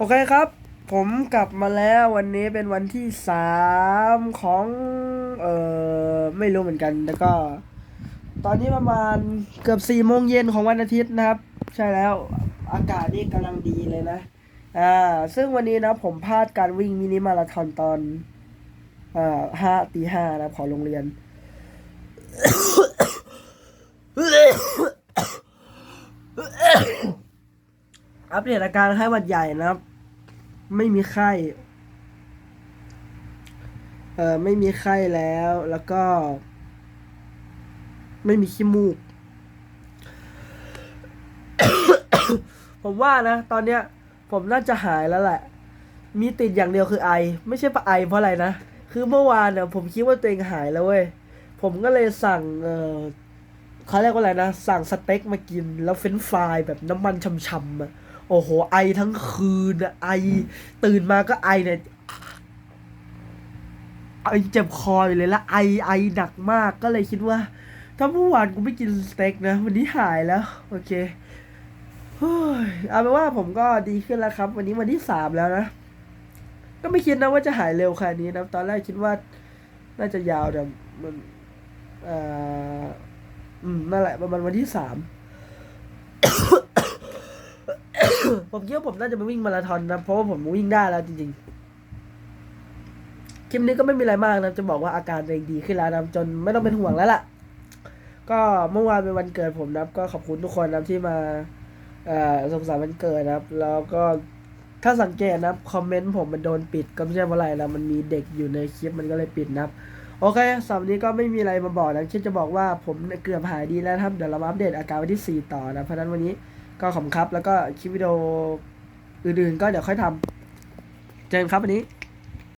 โอเคครับ ผมกลับมาแล้ววันนี้เป็นวันที่สามของ เออไม่รู้เหมือนกันแล้วก็ ตอนนี้ประมาณเกือบสี่โมงเย็นของวันอาทิตย์นะครับ ใช่แล้วอากาศนี่กำลังดีเลยนะ อ่า ซึ่งวันนี้นะผมพลาดการวิ่งมินิมาราธอนตอน อ่าห้าตีห้านะขอโรงเรียนอัปเดตอาการไข้หวัดใหญ่นะครับ ไม่มีไข้เอ่อไม่มีไข้แล้วแล้วก็ ไม่มีขี้มูก ผมว่านะ ตอนเนี้ย ผมน่าจะหายแล้วแหละ มีติดอย่างเดียวคือไอ ไม่ใช่ปะไอเพราะอะไรนะ คือเมื่อวานเนี่ยผมคิดว่าตัวเองหายแล้วเว้ย ผมก็เลยสั่ง เออเขาเรียกว่าอะไรนะ สั่งสเต็กมากิน แล้วเฟรนฟรายแบบน้ำมันช่ำๆอะ โอ้โห ไอทั้งคืนไอตื่นมาก็ไอเนี่ยไอเจ็บคออยู่เลยละไอไอหนักมากก็เลยคิดว่า ถ้าเมื่อวานกูไม่กินสเต็กนะ วันนี้หายแล้ว โอเคเฮ้ยเอาเป็นว่าผมก็ดีขึ้นแล้วครับ วันนี้วันที่สามแล้วนะ ก็ไม่คิดนะว่าจะหายเร็วขนาดนี้นะ ตอนแรกคิดว่า น่าจะยาวแต่มันอ่ออืมนั่นแหละประมาณวันที่สาม ผมคิดว่าผมน่าจะไปวิ่งมาราธอนนะ เพราะว่าผมวิ่งได้แล้วจริงๆ คลิปนี้ก็ไม่มีอะไรมากนะ จะบอกว่าอาการตัวเองดีขึ้นแล้วนะ จนไม่ต้องเป็นห่วงแล้วล่ะ ก็เมื่อวานเป็นวันเกิดผมนะก็ขอบคุณทุกคนนะที่มาเอ่อสุขสันต์วันเกิดนะครับ แล้วก็ถ้าสังเกตนะครับคอมเมนต์ผมมันโดนปิดก็ไม่ใช่เพราะอะไรนะมันมีเด็กอยู่ในคลิปมันก็เลยปิดนะครับโอเคสำหรับนี้ก็ไม่มีอะไรมาบอกนะแค่จะบอกว่าผมเกือบหายดีแล้วนะครับ เดี๋ยวเรามาอัปเดตอาการวันที่ 4 ต่อนะ เพราะนั้นวันนี้ ก็ขอบคุณครับ แล้วก็คลิปวิดีโออื่นๆ ก็เดี๋ยวค่อยทำเจอกันครับวันนี้